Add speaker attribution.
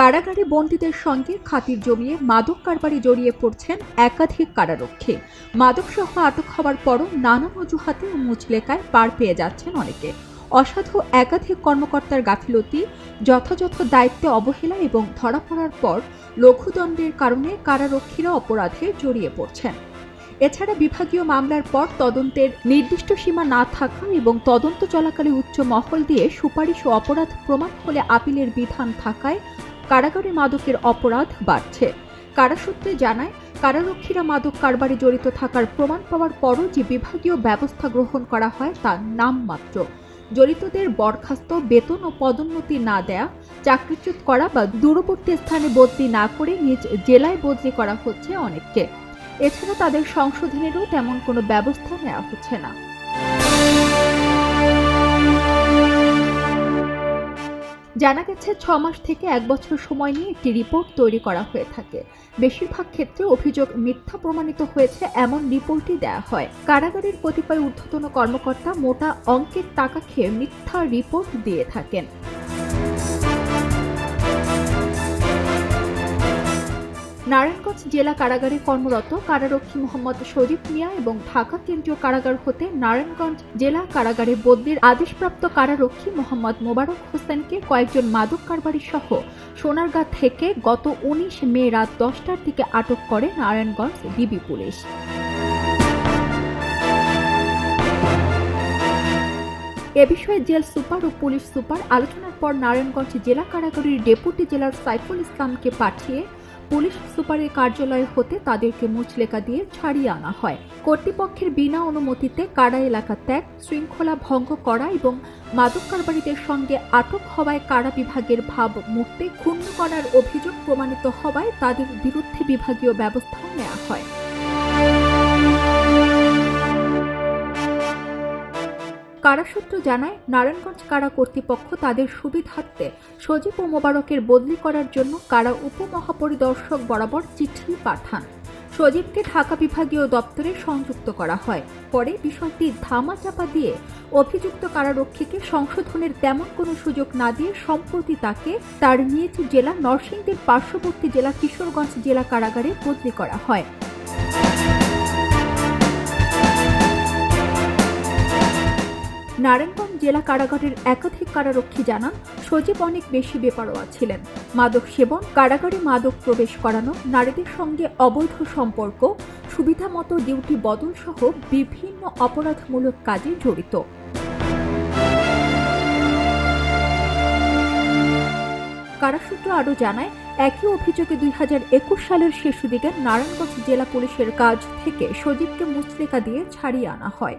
Speaker 1: কারাগারে বন্দীদের সঙ্গে খাতির জমিয়ে মাদক কারবারে জড়িয়ে পড়ছেন একাধিক কারারক্ষী। মাদকসহ আটক হওয়ার পরও নানান অজুহাতে মুচলেকায় পার পেয়ে যাচ্ছেন অনেকে। অসাধু একাধিক কর্মকর্তার গাফিলতি, যথাযথ দায়িত্বে অবহেলা এবং ধরা পড়ার পর লঘুদণ্ডের কারণে কারারক্ষীরা অপরাধে জড়িয়ে পড়ছেন। এছাড়া বিভাগীয় মামলার পর তদন্তের নির্দিষ্ট সীমা না থাকা এবং তদন্ত চলাকালে উচ্চ মহল দিয়ে সুপারিশ ও অপরাধ প্রমাণ হলে আপিলের বিধান থাকায় কারাগারে মাদকের অপরাধ বাড়ছে। কারাসূত্রে জানায়, কারারক্ষীরা মাদক কারবারে জড়িত থাকার প্রমাণ পাওয়ার পরও যে বিভাগীয় ব্যবস্থা গ্রহণ করা হয়, তার নামমাত্র জড়িতদের বরখাস্ত বেতন ও পদোন্নতি না দেয়া, চাকরিচ্যুত করা বা দূরবর্তী স্থানে বদলি না করে নিজ জেলায় বদলি করা হচ্ছে অনেককে। এছাড়া তাদের সংশোধনেরও তেমন কোনো ব্যবস্থা নেওয়া হচ্ছে না। জানা গেছে, ছ মাস থেকে এক বছর সময় নিয়ে একটি রিপোর্ট তৈরি করা হয়ে থাকে। বেশিরভাগ ক্ষেত্রে অভিযোগ মিথ্যা প্রমাণিত হয়েছে, এমন রিপোর্টই দেয়া হয়। কারাগারের কতিপয় ঊর্ধ্বতন কর্মকর্তা মোটা অঙ্কের টাকা খেয়ে মিথ্যা রিপোর্ট দিয়ে থাকেন। নারায়ণগঞ্জ জেলা কারাগারে কর্মরত কারারক্ষী মোহাম্মদ শরীফ মিয়া এবং ঢাকা কেন্দ্রীয় কারাগার হতে নারায়ণগঞ্জ জেলা কারাগারে বদলির আদেশপ্রাপ্ত কারারক্ষী মোহাম্মদ মোবারক হোসেনকে কয়েকজন মাদক কারবারি সহ সোনারগাঁ থেকে গত উনিশ মে রাত দশটার দিকে আটক করে নারায়ণগঞ্জ ডিবি পুলিশ। এ বিষয়ে জেল সুপার ও পুলিশ সুপার আলোচনার পর নারায়ণগঞ্জ জেলা কারাগারের ডেপুটি জেলার সাইফুল ইসলামকে পাঠিয়ে পুলিশ সুপারের কার্যালয় হতে তাদেরকে মুচলেকা দিয়ে ছাড়িয়ে আনা হয়। কর্তৃপক্ষের বিনা অনুমতিতে কারা এলাকা ত্যাগ, শৃঙ্খলা ভঙ্গ করা এবং মাদক কারবারীদের সঙ্গে আটক হওয়ায় কারা বিভাগের ভাব মুহূর্তে ক্ষুণ্ণ করার অভিযোগ প্রমাণিত হওয়ায় তাদের বিরুদ্ধে বিভাগীয় ব্যবস্থাও নেওয়া হয়। কারাসূত্র জানায়, নারায়ণগঞ্জ কারা কর্তৃপক্ষ তাদের সুবিধার্থে সজীব ও মোবারকের বদলি করার জন্য কারা উপমহাপরিদর্শক বরাবর চিঠি পাঠান। সজীবকে ঢাকা বিভাগীয় দপ্তরে সংযুক্ত করা হয়। পরে বিষয়টি ধামাচাপা দিয়ে অভিযুক্ত কারারক্ষীকে সংশোধনের তেমন কোনো সুযোগ না দিয়ে সম্প্রতি তাকে তার নিজ জেলা নরসিংদীর পার্শ্ববর্তী জেলা কিশোরগঞ্জ জেলা কারাগারে বদলি করা হয়। নারায়ণগঞ্জ জেলা কারাগারের একাধিক কারারক্ষী জানান, সজীব অনেক বেশি বেপারোয়া ছিলেন। মাদক সেবন, কারাগারে মাদক প্রবেশ করানো, নারীদের সঙ্গে অবৈধ সম্পর্ক সুবিধামতো ডিউটি বদল সহ বিভিন্ন অপরাধমূলক কাজে জড়িত। কারাসূত্র আরও জানায়, একই অভিযোগে দুই হাজার একুশ সালের শেষ দিকে নারায়ণগঞ্জ জেলা পুলিশের কাজ থেকে সজীবকে মুচলেকা দিয়ে ছাড়িয়ে আনা হয়।